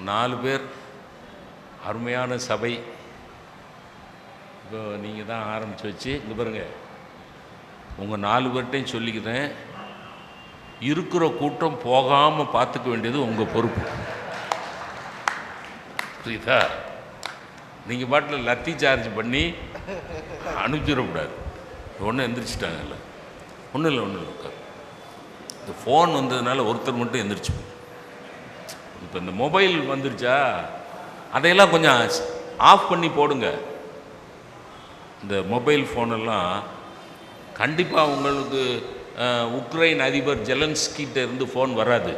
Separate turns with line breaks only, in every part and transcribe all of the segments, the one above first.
நாலு பேர். அருமையான சபை. இப்போ நீங்கள் தான் ஆரம்பித்து வச்சு இங்கே பாருங்கள் உங்கள் நாலு பேர்கிட்டையும் சொல்லிக்கிறேன். இருக்கிற கூட்டம் போகாமல் பார்த்துக்க வேண்டியது உங்கள் பொறுப்பு. புரியுதா? நீங்கள் பாட்டில் லத்தி சார்ஜ் பண்ணி அனுப்பிச்சிடக்கூடாது. ஒன்றும் எந்திரிச்சிட்டாங்கல்ல. ஒன்றும் இல்லை ஒன்றும் இல்லை உட்காரு. இந்த ஃபோன் வந்ததுனால ஒருத்தர் மட்டும் எந்திரிச்சு இப்போ இந்த மொபைல் வந்துருச்சா? அதையெல்லாம் கொஞ்சம் ஆஃப் பண்ணி போடுங்க. இந்த மொபைல் ஃபோனெல்லாம் கண்டிப்பாக உங்களுக்கு உக்ரைன் அதிபர் ஜெலன்ஸ்கிட்ட இருந்து ஃபோன் வராது.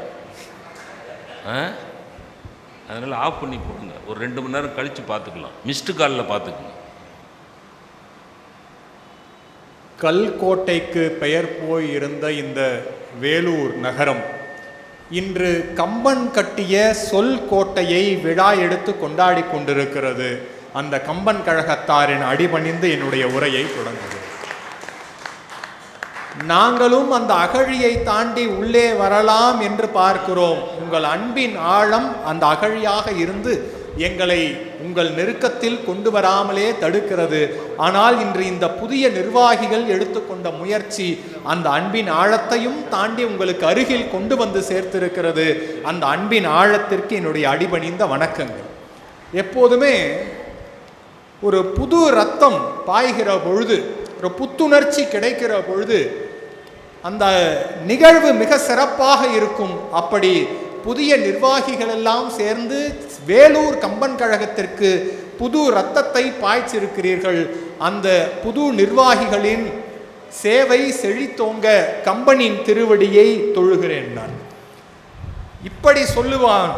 அதனால் ஆஃப் பண்ணி போடுங்க. ஒரு ரெண்டு மணி நேரம் கழித்து பார்த்துக்கலாம் மிஸ்டு காலில் பார்த்துக்குங்க
கல்கோட்டைக்கு பெயர் போய் இருந்த இந்த வேலூர் நகரம் இன்று கம்பன் கட்டிய சொல் கோட்டையை விழா எடுத்து கொண்டாடி கொண்டிருக்கிறது. அந்த கம்பன் கழகத்தாரின் அடிபணிந்து என்னுடைய உரையை தொடங்குது. நாங்களும் அந்த அகழியை தாண்டி உள்ளே வரலாம் என்று பார்க்கிறோம். உங்கள் அன்பின் ஆழம் அந்த அகழியாக இருந்து எங்களை உங்கள் நெருக்கத்தில் கொண்டு வராமலே தடுக்கிறது. ஆனால் இன்று இந்த புதிய நிர்வாகிகள் எடுத்துக்கொண்ட முயற்சி அந்த அன்பின் ஆழத்தையும் தாண்டி உங்களுக்கு அருகில் கொண்டு வந்து சேர்த்திருக்கிறது. அந்த அன்பின் ஆழத்திற்கு என்னுடைய அடிபணிந்த வணக்கங்கள். எப்போதுமே ஒரு புது ரத்தம் பாய்கிற பொழுது ஒரு புத்துணர்ச்சி கிடைக்கிற பொழுது அந்த நிகழ்வு மிக சிறப்பாக இருக்கும். அப்படி புதிய நிர்வாகிகளெல்லாம் சேர்ந்து வேலூர் கம்பன் கழகத்திற்கு புது ரத்தத்தை பாய்ச்சிருக்கிறீர்கள். அந்த புது நிர்வாகிகளின் சேவை செழித்தோங்க கம்பனின் திருவடியை தொழுகிறேன் நான். இப்படி சொல்லுவான்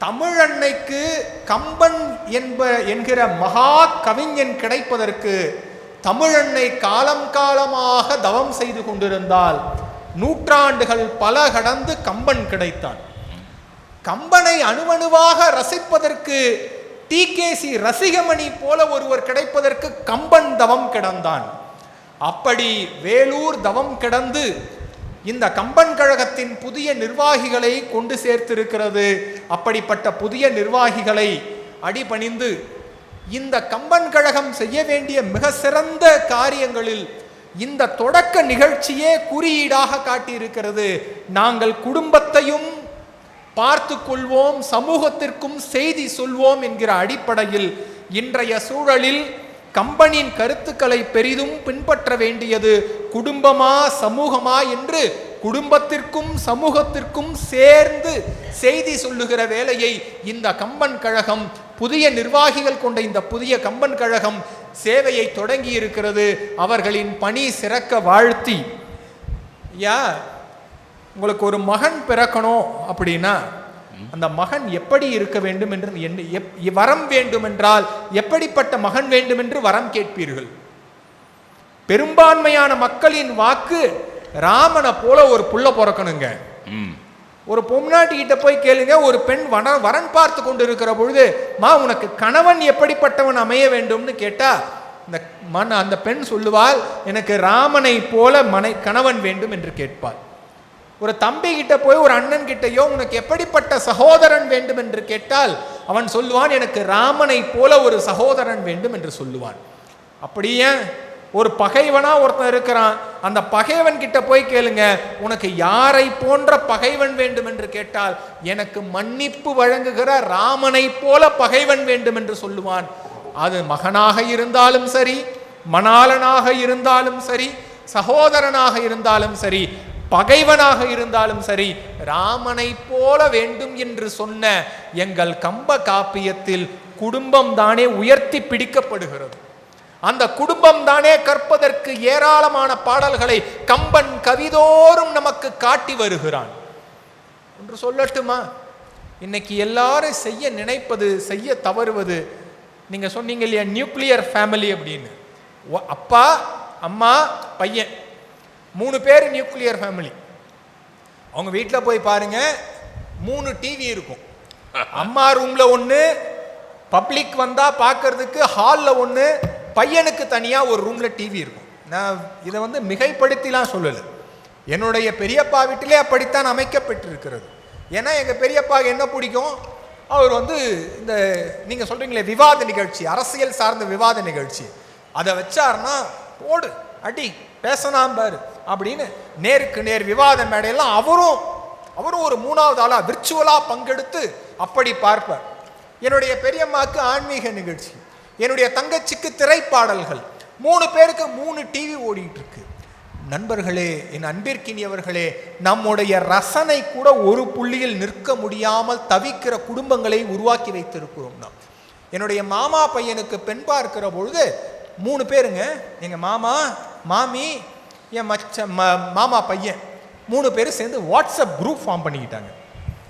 தமிழன்னைக்கு கம்பன் என்ப என்கிற மகா கவிஞன் கிடைப்பதற்கு தமிழன்னை காலம் காலமாக தவம் செய்து கொண்டிருந்தால் நூற்றாண்டுகள் பல கடந்து கம்பன் கிடைத்தான். கம்பனை அணுவணுவாக ரசிப்பதற்கு டிகேசி ரசிகமணி போல ஒருவர் கிடைப்பதற்கு கம்பன் தவம் கிடந்தான். அப்படி வேலூர் தவம் கிடந்து இந்த கம்பன் கழகத்தின் புதிய நிர்வாகிகளை கொண்டு சேர்த்திருக்கிறது. அப்படிப்பட்ட புதிய நிர்வாகிகளை அடிபணிந்து இந்த கம்பன் கழகம் செய்ய வேண்டிய மிக சிறந்த காரியங்களில் இந்த தொடக்க நிகழ்ச்சியே குறியீடாக காட்டியிருக்கிறது. நாங்கள் குடும்பத்தையும் பார்த்து கொள்வோம் சமூகத்திற்கும் செய்தி சொல்வோம் என்கிற அடிப்படையில் இன்றைய சூழலில் கம்பனின் கருத்துக்களை பெரிதும் பின்பற்ற வேண்டியது குடும்பமா சமூகமா என்று குடும்பத்திற்கும் சமூகத்திற்கும் சேர்ந்து செய்தி சொல்லுகிற வேலையை இந்த கம்பன் கழகம் புதிய நிர்வாகிகள் கொண்ட இந்த புதிய கம்பன் கழகம் சேவையை தொடங்கி இருக்கிறது அவர்களின் பணி சிறக்க வாழ்த்தி. யா உங்களுக்கு ஒரு மகன் பிறக்கணும் அப்படின்னா அந்த மகன் எப்படி இருக்க வேண்டும் என்று என்ன எப்- வரம் வேண்டும் என்றால் எப்படிப்பட்ட மகன் வேண்டும் என்று வரம் கேட்பீர்கள். பெரும்பான்மையான மக்களின் வாக்கு ராமனை போல ஒரு புள்ள பிறக்கணுங்க.
ம்.
ஒரு பொம்னாட்டி கிட்ட போய் கேளுங்க ஒரு பெண் வன வரன் பார்த்து கொண்டு இருக்கிற பொழுது மா உனக்கு கணவன் எப்படிப்பட்டவன் அமைய வேண்டும்னு கேட்டா இந்த மண் அந்த பெண் சொல்லுவாள் எனக்கு ராமனை போல மனை கணவன் வேண்டும் என்று கேட்பாள். ஒரு தம்பி கிட்ட போய் ஒரு அண்ணன் கிட்டயோ உனக்கு எப்படிப்பட்ட சகோதரன் வேண்டும் என்று கேட்டால் அவன் சொல்லுவான் எனக்கு ராமனை போல ஒரு சகோதரன் வேண்டும் என்று சொல்லுவான். அப்படியே ஒரு பகைவனா ஒருத்தன் இருக்கிறான். அந்த பகைவன் கிட்ட போய் கேளுங்க. உனக்கு யாரை போன்ற பகைவன் வேண்டும் என்று கேட்டால் எனக்கு மன்னிப்பு வழங்குகிற ராமனை போல பகைவன் வேண்டும் என்று சொல்லுவான். அது மகனாக இருந்தாலும் சரி மணாளனாக இருந்தாலும் சரி சகோதரனாக இருந்தாலும் சரி பகைவனாக இருந்தாலும் சரி ராமனை போல வேண்டும் என்று சொன்ன எங்கள் கம்ப காப்பியத்தில் குடும்பம் தானே உயர்த்தி பிடிக்கப்படுகிறது. அந்த குடும்பம் தானே கற்பதற்கு ஏராளமான பாடல்களை கம்பன் கவிதோறும் நமக்கு காட்டி வருகிறான். என்று சொல்லட்டுமா? இன்னைக்கு எல்லாரும் செய்ய நினைப்பது செய்ய தவறுவது நீங்க சொன்னீங்க இல்லையா நியூக்ளியர் ஃபேமிலி அப்படின்னு. அப்பா அம்மா பையன் மூணு பேர் நியூக்ளியர் ஃபேமிலி. அவங்க வீட்டில் போய் பாருங்க மூணு டிவி இருக்கும். அம்மா ரூம்ல ஒன்று பப்ளிக் வந்தா பார்க்கறதுக்கு ஹாலில் ஒன்று பையனுக்கு தனியாக ஒரு ரூமில் டிவி இருக்கும். நான் இதை வந்து மிகைப்படுத்திலாம் சொல்லலை. என்னுடைய பெரியப்பா வீட்டிலே அப்படித்தான் அமைக்கப்பட்டிருக்கிறது. ஏன்னா எங்கள் பெரியப்பாவுக்கு என்ன பிடிக்கும்? அவர் வந்து இந்த நீங்கள் சொல்கிறீங்களே விவாத நிகழ்ச்சி அரசியல் சார்ந்த விவாத நிகழ்ச்சி. அதை வச்சாருன்னா போடு அடி பேசலாம் பாரு அப்படின்னு நேருக்கு நேர் விவாத மேடையெல்லாம் அவரும் அவரும் ஒரு மூணாவது ஆளாக விர்ச்சுவலாக பங்கெடுத்து அப்படி பார்ப்பார். என்னுடைய பெரியம்மாக்கு ஆன்மீக நிகழ்ச்சி. என்னுடைய தங்கச்சிக்கு திரைப்பாடல்கள். மூணு பேருக்கு மூணு டிவி ஓடிட்டு இருக்கு நண்பர்களே என் அன்பிற்கினியவர்களே நம்முடைய ரசனை கூட ஒரு புள்ளியில் நிற்க முடியாமல் தவிக்கிற குடும்பங்களை உருவாக்கி வைத்திருக்கிறோம் நாம். என்னுடைய மாமா பையனுக்கு பெண் பார்க்கிற பொழுது மூணு பேருங்க எங்க மாமா மாமி என் மச்ச ம- மாமா பையன் மூணு பேரும் சேர்ந்து வாட்ஸ்அப் குரூப் ஃபார்ம் பண்ணிக்கிட்டாங்க.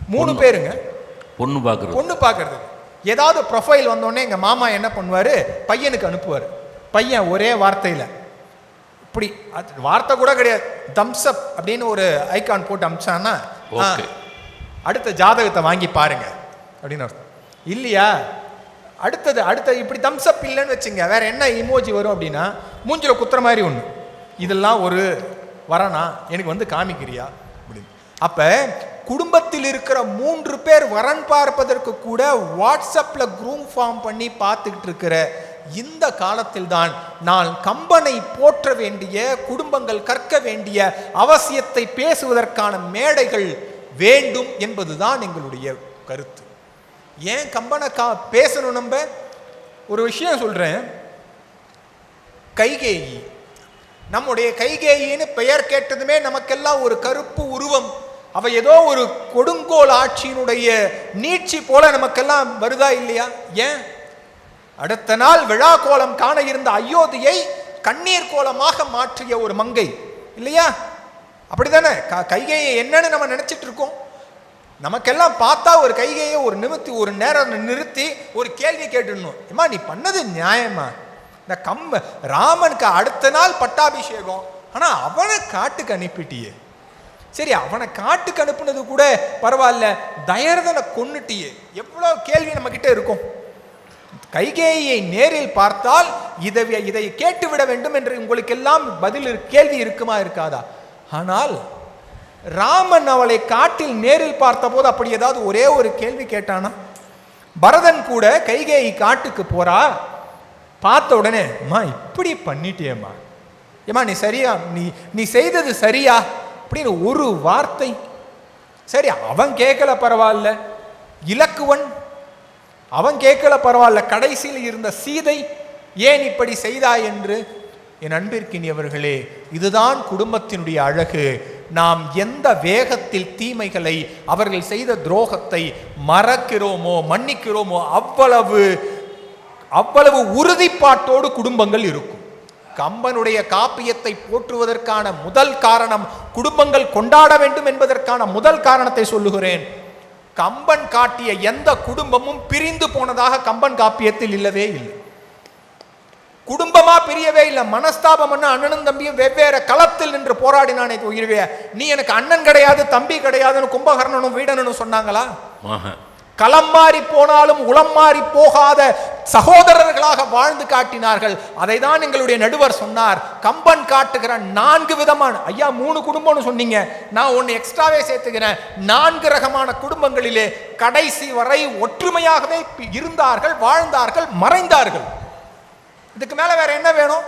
மூணு பேருங்க.
பொண்ணு பார்க்குறது.
பொண்ணு பார்க்கறது. ஏதாவது ப்ரொஃபைல் வந்தோடனே எங்கள் மாமா என்ன பண்ணுவார்? பையனுக்கு அனுப்புவார். பையன் ஒரே வார்த்தையில். இப்படி வார்த்தை கூட கிடையாது. தம்ஸ் அப் அப்படின்னு ஒரு ஐகான் போட்டு அமிச்சான்னா. அடுத்த ஜாதகத்தை வாங்கி பாருங்க. அப்படின்னு அர்த்தம். இல்லையா? அடுத்தது அடுத்த இப்படி தம்ஸ் அப் இல்லைன்னு வச்சுங்க. வேற என்ன இமோஜி வரும் அப்படின்னா மூஞ்சில குத்துற மாதிரி ஒன்று இதெல்லாம் ஒரு வரனா எனக்கு வந்து காமிக்கிறியா? அப்படின்னு. அப்ப குடும்பத்தில் இருக்கிற மூன்று பேர் வரன் பார்ப்பதற்கு கூட வாட்ஸ்அப்பில் குரூம் ஃபார்ம் பண்ணி பார்த்துக்கிட்டு இருக்கிற இந்த காலத்தில் தான் நான் கம்பனை போற்ற வேண்டிய குடும்பங்கள் கற்க வேண்டிய அவசியத்தை பேசுவதற்கான மேடைகள் வேண்டும் என்பதுதான் எங்களுடைய கருத்து. ஏன் கம்பனை கா பேசணும் நம்ம? ஒரு விஷயம் சொல்கிறேன் கைகேயி. நம்முடைய கைகேயின்னு பெயர் கேட்டதுமே நமக்கெல்லாம் ஒரு கருப்பு உருவம். அவள் ஏதோ ஒரு கொடுங்கோல் ஆட்சியினுடைய நீட்சி போல நமக்கெல்லாம் வருதா இல்லையா? ஏன்? அடுத்த நாள் விழா கோலம் காண இருந்த அயோத்தியை கண்ணீர் கோலமாக மாற்றிய ஒரு மங்கை இல்லையா? அப்படிதானே? க- கைகையை என்னன்னு நம்ம நினைச்சிட்டு இருக்கோம். நமக்கெல்லாம் பார்த்தா ஒரு கைகையை ஒரு நிமித்தி ஒரு நேரம் நிறுத்தி ஒரு கேள்வி கேட்டுடணும். ஏமா நீ பண்ணது நியாயமா? இந்த கம்ப ராமனுக்கு அடுத்த நாள் பட்டாபிஷேகம். ஆனால் அவனை காட்டுக்கு அனுப்பிட்டியே. சரி அவனை காட்டுக்கு அனுப்புனது கூட பரவாயில்ல. தயரதனை கொன்னுட்டியே. எவ்வளோ கேள்வி நம்ம கிட்ட இருக்கும். கைகேயை நேரில் பார்த்தால் இதை இதை கேட்டுவிட வேண்டும் என்று உங்களுக்கெல்லாம் பதில் கேள்வி இருக்குமா இருக்காதா? ஆனால் ராமன் அவளை காட்டில் நேரில் பார்த்தபோது அப்படி ஏதாவது ஒரே ஒரு கேள்வி கேட்டானா? பரதன் கூட கைகேயி காட்டுக்கு போறா? பார்த்த உடனே அம்மா இப்படி பண்ணிட்டியேம்மா. ஏம்மா நீ சரியா நீ நீ செய்தது சரியா? அப்படின்னு ஒரு வார்த்தை. சரி அவன் கேட்கல பரவாயில்ல. இலக்குவன். அவன் கேட்கல பரவாயில்ல. கடைசியில் இருந்த சீதை ஏன் இப்படி செய்தா என்று? என் அன்பிற்கினியவர்களே இதுதான் குடும்பத்தினுடைய அழகு. நாம் எந்த வேகத்தில் தீமைகளை அவர்கள் செய்த துரோகத்தை மறக்கிறோமோ மன்னிக்கிறோமோ அவ்வளவு அவ்வளவு உறுதிப்பாட்டோடு குடும்பங்கள் இருக்கும். கம்பனுடைய காப்பியத்தை போற்றுவதற்கான முதல் காரணம் குடும்பங்கள் கொண்டாட வேண்டும் என்பதற்கான முதல் காரணத்தை சொல்லுகிறேன். கம்பன் காட்டிய எந்த குடும்பமும் பிரிந்து போனதாக கம்பன் காப்பியத்தில் இல்லவே இல்லை. குடும்பமா பிரியவே இல்லை. மனஸ்தாபம் பண்ண அண்ணனும் தம்பியும் வெவ்வேறு களத்தில் நின்று போராடினானே உயிர்வே நீ எனக்கு அண்ணன் கிடையாது தம்பி கிடையாதுன்னு கும்பகர்ணனும் வீடனும் சொன்னாங்களா. களம் மாறி போனாலும் உளம் மாறி போகாத சகோதரர்களாக வாழ்ந்து காட்டினார்கள். அதை தான் எங்களுடைய நடுவர் சொன்னார். கம்பன் காட்டுகிற நான்கு விதமான ஐயா மூணு குடும்பம்னு சொன்னீங்க. நான் ஒன்று எக்ஸ்ட்ராவே சேர்த்துக்கிறேன். நான்கு ரகமான குடும்பங்களிலே கடைசி வரை ஒற்றுமையாகவே இருந்தார்கள் வாழ்ந்தார்கள் மறைந்தார்கள். இதுக்கு மேலே வேற என்ன வேணும்?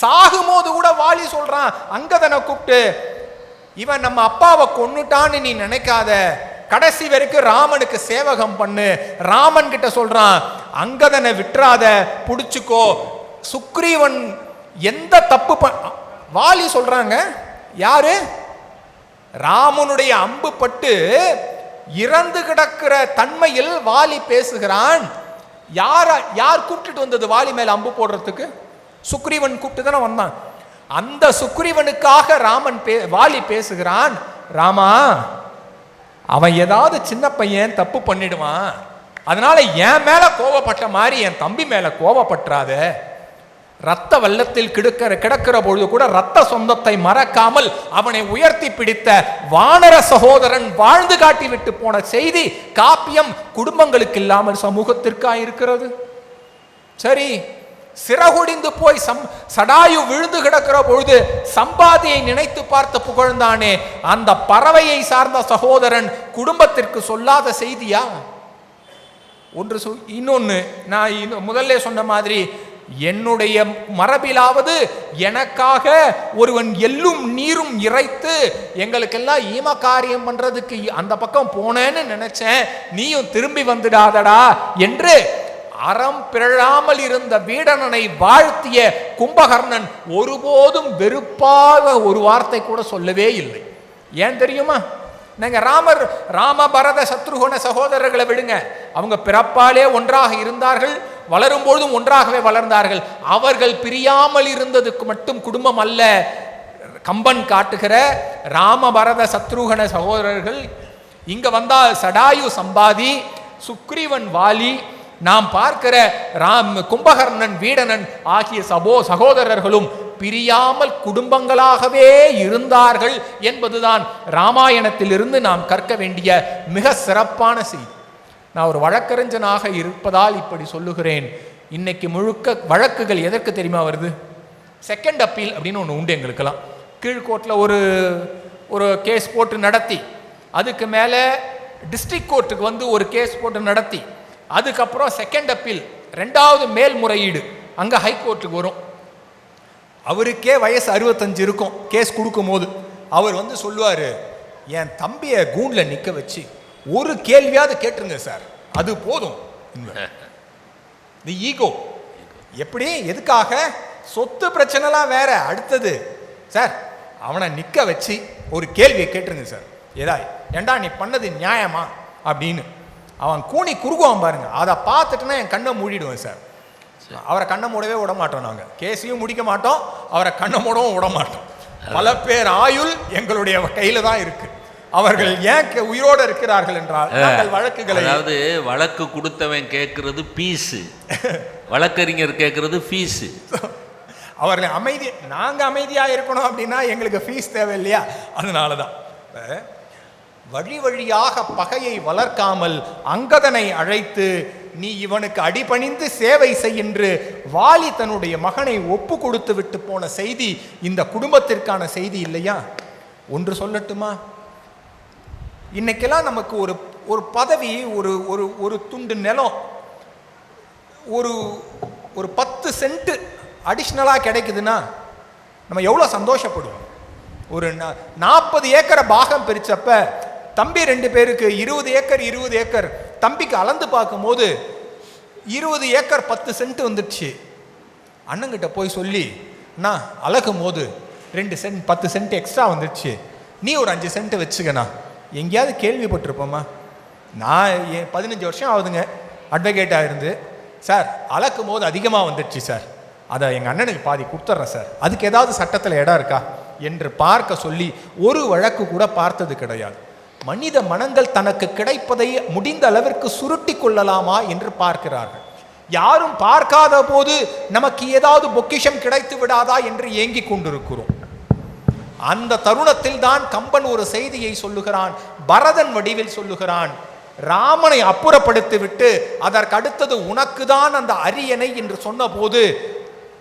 சாகும்போது கூட வாலி சொல்றான் அங்கதனை கூப்பிட்டு இவன் நம்ம அப்பாவை கொன்னுட்டான்னு நீ நினைக்காத. கடைசி வரைக்கும் ராமனுக்கு சேவகம் பண்ணு. ராமன் கிட்ட சொல்றான் அங்கதனை விட்டுறாத புடிச்சுக்கோ. சுக்ரீவன் எந்த தப்பு வாலி சொல்றாங்க யாரு? ராமனுடைய அம்பு பட்டு இறந்து கிடக்கிற தன்மையில் வாலி பேசுகிறான். யார யார் கூப்பிட்டுட்டு வந்தது வாலி மேல அம்பு போடுறதுக்கு? சுக்ரீவன் கூப்பிட்டு தானே வந்தான். அந்த சுக்ரீவனுக்காக ராமன் பே வாலி பேசுகிறான் ராமா அவன் ஏதாவது சின்ன பையன் தப்பு பண்ணிடுவான். அதனால என் மேல கோவப்பட்ட மாதிரி என் தம்பி மேல கோவப்பட்டுறாத. ரத்த வெள்ளத்தில் கிடக்கிற கிடக்கிற பொழுது கூட ரத்த சொந்தத்தை மறக்காமல் அவனை உயர்த்தி பிடித்த வானர சகோதரன் வாழ்ந்து காட்டி விட்டு போன செய்தி காப்பியம் குடும்பங்களுக்கு இல்லாமல் சமூகத்திற்காக இருக்கிறது சரி சிறகுடிந்து போய் சம் சடாயு விழுந்து கிடக்கிற பொழுது சம்பாதியை நினைத்து பார்த்து புகழ்ந்தானே அந்த பறவையை சார்ந்த சகோதரன் குடும்பத்திற்கு சொல்லாத செய்தியா? ஒன்று சொல் இன்னொன்று நான் முதல்ல சொன்ன மாதிரி என்னுடைய மரபிலாவது எனக்காக ஒருவன் எள்ளும் நீரும் இறைத்து எங்களுக்கெல்லாம் ஈம காரியம் பண்றதுக்கு அந்த பக்கம் போனேன்னு நினைச்சேன். நீயும் திரும்பி வந்துடாதடா என்று அறம் பிறழாமல் இருந்த வீடனனை வாழ்த்திய கும்பகர்ணன் ஒருபோதும் வெறுப்பாக ஒரு வார்த்தை கூட சொல்லவே இல்லை. ஏன் தெரியுமா? நாங்க ராமர் ராமபரத சத்ருகுண சகோதரர்களை விடுங்க. அவங்க பிறப்பாலே ஒன்றாக இருந்தார்கள் வளரும் பொழுதும் ஒன்றாகவே வளர்ந்தார்கள். அவர்கள் பிரியாமல் இருந்ததுக்கு மட்டும் குடும்பம் அல்ல. கம்பன் காட்டுகிற ராமபரத சத்ருகண சகோதரர்கள் இங்க வந்தால் சடாயு சம்பாதி சுக்ரீவன் வாலி நாம் பார்க்கிற ராம் கும்பகர்ணன் வீடனன் ஆகிய சபோ சகோதரர்களும் பிரியாமல் குடும்பங்களாகவே இருந்தார்கள் என்பதுதான் ராமாயணத்திலிருந்து நாம் கற்க வேண்டிய மிக சிறப்பான செய்தி. நான் ஒரு வழக்கறிஞனாக இருப்பதால் இப்படி சொல்லுகிறேன். இன்னைக்கு முழுக்க வழக்குகள் எதற்கு தெரியுமா வருது? செகண்ட் அப்பீல் அப்படின்னு ஒன்று உண்டு எங்களுக்கெல்லாம். கீழ்கோர்ட்டில் ஒரு ஒரு கேஸ் போட்டு நடத்தி அதுக்கு மேலே டிஸ்ட்ரிக்ட் கோர்ட்டுக்கு வந்து ஒரு கேஸ் போட்டு நடத்தி அதுக்கப்புறம் செகண்ட் அப்பீல் ரெண்டாவது மேல்முறையீடு. அங்கே ஹைகோர்ட்டுக்கு வரும். அவருக்கே வயசு அறுபத்தஞ்சு இருக்கும் கேஸ் கொடுக்கும்போது. அவர் வந்து சொல்லுவார் என் தம்பியை கூண்டில் நிற்க வச்சு ஒரு கேள்வியாவது கேட்டுருங்க சார் அது போதும். தி ஈகோ எப்படி? எதுக்காக? சொத்து பிரச்சனைலாம் வேற அடுத்தது. சார் அவனை நிற்க வச்சு ஒரு கேள்வியை கேட்டுருங்க சார். ஏதா ஏண்டா நீ பண்ணது நியாயமா? அப்படின்னு. அவன் கூனி குறுகுவான் பாருங்க. அதை பார்த்துட்டுனா என் கண்ணை மூடிடுவேன் சார். அவரை கண்ணை மூடவே விட மாட்டோம் நாங்கள் கேஸையும் முடிக்க மாட்டோம் அவரை கண்ணை மூடவும் விட மாட்டோம். பல பேர் ஆயுள் எங்களுடைய கையில தான் இருக்கு. அவர்கள் ஏன் உயிரோடு இருக்கிறார்கள் என்றால் நாங்கள் வழக்குகளை
அதாவது வழக்கு கொடுத்தவன் கேட்கறது பீஸு. வழக்கறிஞர் கேட்கறது ஃபீஸு.
அவர்கள் அமைதி நாங்க அமைதியா இருக்கணும் அப்படின்னா எங்களுக்கு ஃபீஸ் தேவை இல்லையா அதனால தான் வழி வழியாக பகையை வளர்க்காமல் அங்கதனை அழைத்து நீ இவனுக்கு அடிபணிந்து சேவை செய் என்று வாலி தன்னுடைய மகனை ஒப்பு கொடுத்து விட்டு போன செய்தி இந்த குடும்பத்திற்கான செய்தி இல்லையா? ஒன்று சொல்லட்டுமா? இன்னைக்கெல்லாம் நமக்கு ஒரு ஒரு பதவி ஒரு ஒரு ஒரு துண்டு நிலம் ஒரு ஒரு பத்து சென்ட்டு அடிஷ்னலாக கிடைக்குதுன்னா நம்ம எவ்வளோ சந்தோஷப்படுவோம்? ஒரு நாற்பது ஏக்கரை பாகம் பிரித்தப்போ தம்பி ரெண்டு பேருக்கு இருபது ஏக்கர் இருபது ஏக்கர். தம்பிக்கு அளந்து பார்க்கும்போது இருபது ஏக்கர் பத்து சென்ட் வந்துடுச்சு. அண்ணங்கிட்ட போய் சொல்லி அண்ணா அழகும் போது ரெண்டு சென்ட் பத்து சென்ட் எக்ஸ்ட்ரா வந்துடுச்சு. நீ ஒரு அஞ்சு சென்ட் வச்சுக்கண்ணா. எங்கேயாவது கேள்விப்பட்டிருப்போம்மா. நான் என் பதினஞ்சு வருஷம் ஆகுதுங்க. அட்வொகேட்டாக இருந்து. சார் அளக்கும் போது அதிகமாக வந்துடுச்சு சார். அதை எங்கள் அண்ணனுக்கு பாதி கொடுத்துட்றேன் சார். அதுக்கு ஏதாவது சட்டத்தில் இடம் இருக்கா? என்று பார்க்க சொல்லி ஒரு வழக்கு கூட பார்த்தது கிடையாது. மனித மனங்கள் தனக்கு கிடைப்பதை முடிந்த அளவிற்கு சுருட்டி கொள்ளலாமா என்று பார்க்கிறார்கள். யாரும் பார்க்காத போது நமக்கு ஏதாவது பொக்கிஷம் கிடைத்து விடாதா என்று ஏங்கிக் கொண்டிருக்கிறோம். அந்த தருணத்தில் தான் கம்பன் ஒரு செய்தியை சொல்லுகிறான் பரதன் வடிவில் சொல்லுகிறான். ராமனை அப்புறப்படுத்தி விட்டு அதற்கு அடுத்தது உனக்கு தான் அந்த அரியணை என்று சொன்னபோது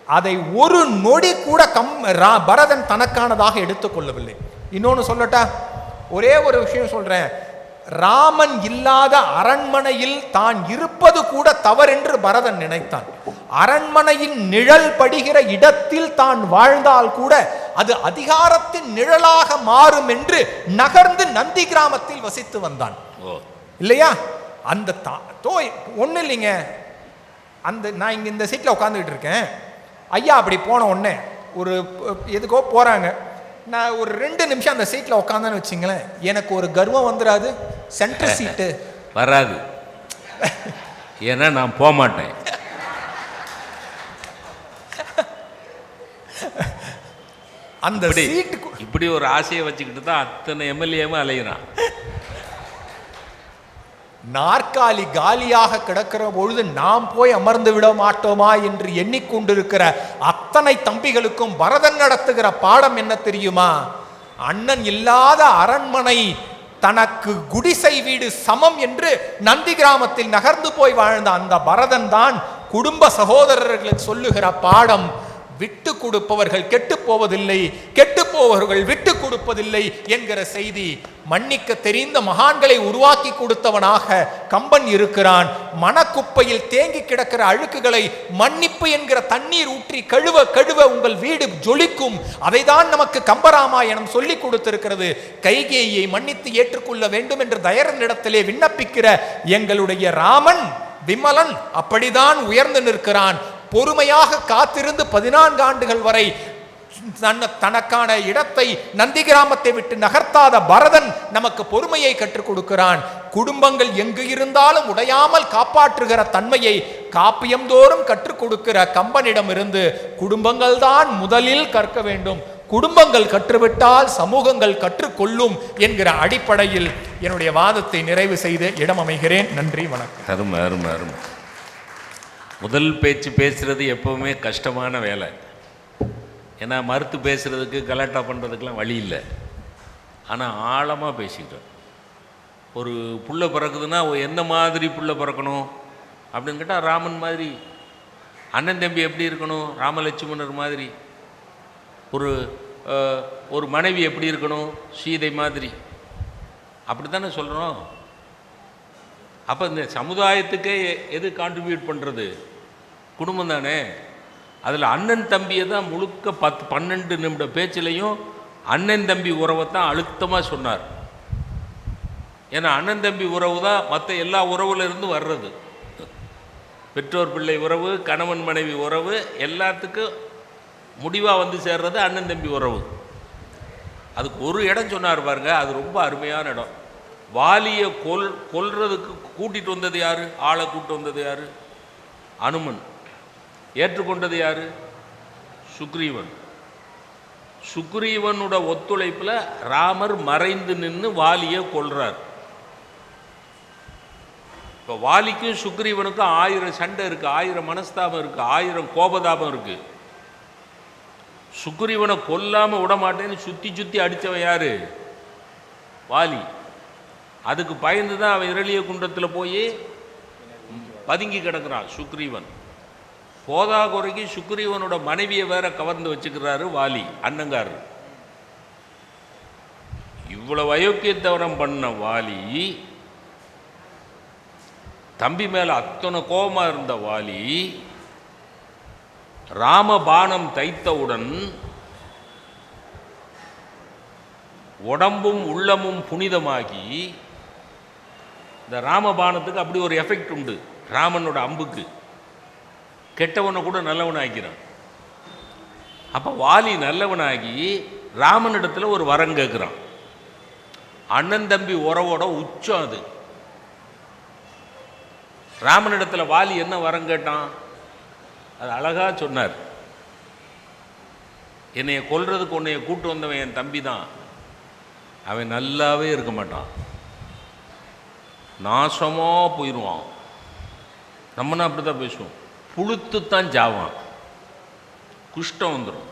அதை ஒரு நொடி கூட கம் ரா- பரதன் தனக்கானதாக எடுத்துக்கொள்ளவில்லை இன்னொன்னு சொல்லட்டா ஒரே ஒரு விஷயம் சொல்றேன். ராமன் இல்லாத அரண்மனையில் தான் இருப்பது கூட தவறென்று பரதன் நினைத்தான். அரண்மனையின் நிழல் படுகிற இடத்தில் தான் வாழ்ந்தால் கூட அது அதிகாரத்தின் நிழலாக மாறும் என்று நகர்ந்து நந்தி கிராமத்தில் வசித்து வந்தான். இல்லையா? அந்த தோய் ஒன்றும் இல்லைங்க. அந்த நான் இங்கே இந்த சீட்டில் உட்காந்துக்கிட்டு இருக்கேன். ஐயா அப்படி போன உடனே ஒரு எதுக்கோ போகிறாங்க நான் ஒரு ரெண்டு நிமிஷம் அந்த சீட்டில் உட்காந்தேன்னு வச்சுங்களேன் எனக்கு ஒரு கர்வம் வந்துடாது சென்டர் சீட்டு
வராது. ஏன்னா நான் போக மாட்டேன்.
அந்த சீட்டு
இப்படி ஒரு ஆசையை வச்சுக்கிட்டு தான் அத்தனை எம்எல்ஏவும் அலையிறான்.
நாற்காலி காலியாக கிடக்கிற பொழுது நாம் போய் அமர்ந்து விட மாட்டோமா என்று எண்ணிக்கொண்டிருக்கிற அத்தனை தம்பிகளுக்கும் பரதன் நடத்துகிற பாடம் என்ன தெரியுமா? அண்ணன் இல்லாத அரண்மனை தனக்கு குடிசை வீடு சமம் என்று நந்தி கிராமத்தில் நகர்ந்து போய் வாழ்ந்த அந்த பரதன் தான் குடும்ப சகோதரர்களுக்கு சொல்லுகிற பாடம். விட்டு கொடுப்பவர்கள் கெட்டு போவதில்லை கெட்டு போவர்கள் விட்டு கொடுப்பதில்லை என்கிற செய்தி மன்னிக்க தெரிந்த மகான்களை உருவாக்கி கொடுத்தவனாக கம்பன் இருக்கிறான். மனக்குப்பையில் தேங்கி கிடக்கிற அழுக்குகளை மன்னிப்பு என்கிற தண்ணீர் ஊற்றி கழுவ கழுவ உங்கள் வீடு ஜொலிக்கும். அதைதான் நமக்கு கம்பராமாயணம் சொல்லி கொடுத்திருக்கிறது. கைகேயை மன்னித்து ஏற்றுக்கொள்ள வேண்டும் என்று தயரனிடத்திலே விண்ணப்பிக்கிற எங்களுடைய ராமன் விமலன் அப்படிதான் உயர்ந்து நிற்கிறான். பொறுமையாக காத்திருந்து பதினான்கு ஆண்டுகள் வரை தனக்கான இடத்தை நந்தி கிராமத்தை விட்டு நகர்த்தாத பரதன் நமக்கு பொறுமையை கற்றுக் கொடுக்கிறான். குடும்பங்கள் எங்கு இருந்தாலும் உடையாமல் காப்பாற்றுகிற தன்மையை காப்பியம்தோறும் கற்றுக் கொடுக்கிற கம்பனிடம் இருந்து குடும்பங்கள் தான் முதலில் கற்க வேண்டும். குடும்பங்கள் கற்றுவிட்டால் சமூகங்கள் கற்றுக்கொள்ளும் என்கிற அடிப்படையில் என்னுடைய வாதத்தை நிறைவு செய்து இடம் அமைகிறேன் நன்றி வணக்கம்.
அருமை அருமை அருமை. முதல் பேச்சு பேசுகிறது எப்போவுமே கஷ்டமான வேலை. ஏன்னா மறுத்து பேசுகிறதுக்கு கலாட்டா பண்ணுறதுக்கெலாம் வழி இல்லை. ஆனால் ஆழமாக பேசிக்கிட்டோம் ஒரு புள்ள பிறக்குதுன்னா எந்த என்ன மாதிரி புள்ள பிறக்கணும்? அப்படின்னு கேட்டால் ராமன் மாதிரி. அண்ணன் தம்பி எப்படி இருக்கணும்? ராமலட்சுமணர் மாதிரி. ஒரு ஒரு மனைவி எப்படி இருக்கணும்? சீதை மாதிரி. அப்படி தானே சொல்கிறோம் அப்போ இந்த சமுதாயத்துக்கே எது கான்ட்ரிபியூட் பண்ணுறது குடும்பம் தானே. அதில் அண்ணன் தம்பியை தான் முழுக்க பத்து பன்னெண்டு நிமிட பேச்சிலையும் அண்ணன் தம்பி உறவை தான் அழுத்தமாக சொன்னார். ஏன்னா அண்ணன் தம்பி உறவு தான் மற்ற எல்லா உறவுலேருந்து வர்றது. பெற்றோர் பிள்ளை உறவு கணவன் மனைவி உறவு எல்லாத்துக்கும் முடிவாக வந்து சேர்றது அண்ணன் தம்பி உறவு. அதுக்கு ஒரு இடம் சொன்னார் பாருங்க அது ரொம்ப அருமையான இடம். வாலியை கொல் கொல்றதுக்கு கூட்டிட்டு வந்தது யாரு? ஆளை கூட்டு வந்தது யாரு? அனுமன். ஏற்றுக்கொண்டது யாரு? சுக்ரீவன். சுக்ரீவனோட ஒத்துழைப்பில் ராமர் மறைந்து நின்று வாலியை கொள்றார் இப்போ வாலிக்கும் சுக்ரீவனுக்கும் ஆயிரம் சண்டை இருக்குது ஆயிரம் மனஸ்தாபம் இருக்குது ஆயிரம் கோபதாபம் இருக்குது சுக்ரீவனை கொல்லாமல் விட மாட்டேன்னு சுற்றி சுற்றி அடிச்சவன் யார்? வாலி. அதுக்கு பயந்து தான் அவன் இரளிய குண்டத்தில் போய் பதுங்கி கிடக்குறான் சுக்ரீவன். போதா குறைக்கு சுக்ரீவனோட மனைவியை வேற கவர்ந்து வச்சுக்கிறாரு வாலி அண்ணங்காரர் இவ்வளவு அயோக்கியத்தவரம் பண்ண வாலி தம்பி மேல அத்தனை கோபமாக இருந்த வாலி ராமபானம் தைத்தவுடன் உடம்பும் உள்ளமும் புனிதமாகி இந்த ராமபானத்துக்கு அப்படி ஒரு எஃபெக்ட் உண்டு. ராமனோட அம்புக்கு. கெட்டவனை கூட நல்லவன் ஆக்கிறான் அப்போ வாலி நல்லவனாகி ராமனிடத்தில் ஒரு வரம் கேட்குறான் அண்ணன் தம்பி உறவோட உச்சம் அது. ராமனிடத்தில் வாலி என்ன வரம் கேட்டான்? அது அழகாக சொன்னார். என்னைய கொல்றதுக்கு உன்னைய கூட்டு வந்தவன் என் தம்பி தான் அவன் நல்லாவே இருக்க மாட்டான். நாசமாக போயிடுவான் நம்மனா அப்படி தான் பேசுவோம். புழுத்து தான் ஜாவான். குஷ்டம் வந்துடும்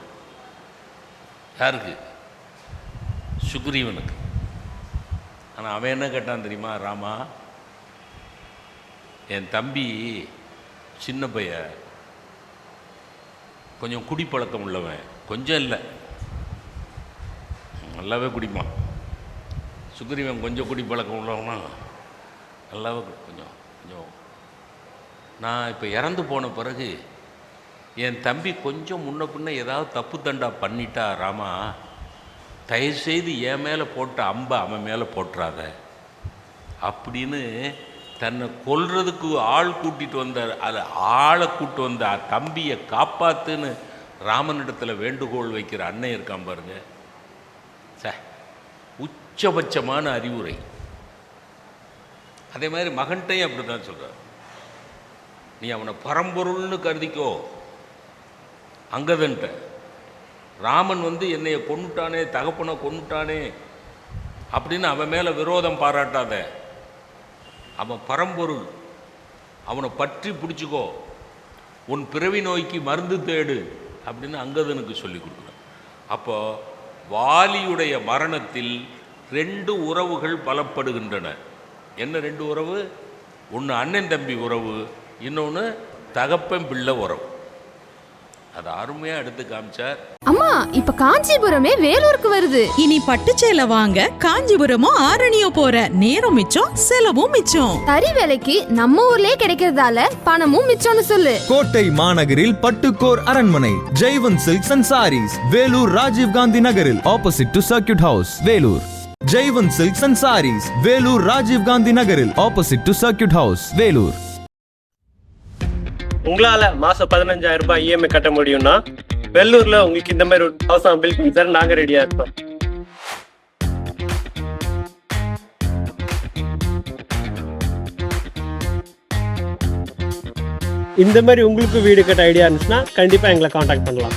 யாருக்கு? சுக்ரீவனுக்கு. ஆனால் அவன் என்ன கேட்டான் தெரியுமா? ராமா என் தம்பி சின்ன பையன் கொஞ்சம் குடிப்பழக்கம் உள்ளவன். கொஞ்சம் இல்லை. நல்லாவே குடிப்பான். சுக்ரீவன் கொஞ்சம் குடிப்பழக்கம் உள்ளவனா? நல்லாவே கொஞ்சம் கொஞ்சம். நான் இப்போ இறந்து போன பிறகு என் தம்பி கொஞ்சம் முன்ன பின்ன ஏதாவது தப்பு தண்டா பண்ணிட்டா ராமா தயவுசெய்து என் மேலே போட்ட அம்பை அவன் மேலே போட்டுறாத. அப்படின்னு தன்னை கொல்றதுக்கு ஆள் கூட்டிகிட்டு வந்த அது ஆளை கூட்டு வந்த தம்பியை காப்பாத்துன்னு ராமனிடத்தில் வேண்டுகோள் வைக்கிற அண்ணன் இருக்கான் பாருங்க. ச உச்சபட்சமான அறிவுரை. அதே மாதிரி மகன்கிட்டையும் அப்படி தான் சொல்கிறார் நீ அவனை பரம்பொருள்னு கருதிக்கோ. அங்கதன்ட்ட. ராமன் வந்து என்னைய கொன்னுட்டானே தகப்பனை கொன்னுட்டானே அப்படின்னு அவன் மேலே விரோதம் பாராட்டாத. அவன் பரம்பொருள். அவனை பற்றி பிடிச்சிக்கோ. உன் பிறவி நோய்க்கு மருந்து தேடு அப்படின்னு அங்கதனுக்கு சொல்லி கொடுக்குறான். அப்போ வாலியுடைய மரணத்தில் ரெண்டு உறவுகள் பலப்படுகின்றன. என்ன ரெண்டு உறவு? ஒன்று அண்ணன் தம்பி உறவு இன்னொன்று தகப்பன் பிள்ளை உறவு. அது அருமையாக எடுத்து காமிச்சார்.
அம்மா இப்ப காஞ்சிபுரமே வேலூருக்கு வருது.
இனி பட்டுச்சேலை வாங்க காஞ்சிபுரமோ ஆரணியோ போற நேரம் மிச்சம் செலவும் மிச்சம்.
தறி வேலைக்கு நம்ம ஊர்லயே கிடைக்கிறதால பணமும் மிச்சம்னு சொல்லு.
கோட்டை மாநகரில் பட்டுக்கோர் அரண்மனை Jaivan silks and sarees Vellore Rajiv Gandhi நகரில் opposite to circuit house Vellore. Jaivan silks and sarees Vellore Rajiv Gandhi நகரில் opposite to circuit house Vellore
உங்களால மாசம் பதினஞ்சாயிரம் ரூபாய் இஎம்ஐ கட்ட முடியும்னா வெள்ளூர்ல உங்களுக்கு இந்த மாதிரி ஒரு ஹவுஸ் பில் பண்ணி தர நாங்க ரெடியா இருப்போம். இந்த மாதிரி உங்களுக்கு வீடு கட்ட ஐடியா இருந்துச்சுன்னா கண்டிப்பா எங்களை காண்டாக்ட் பண்ணலாம்.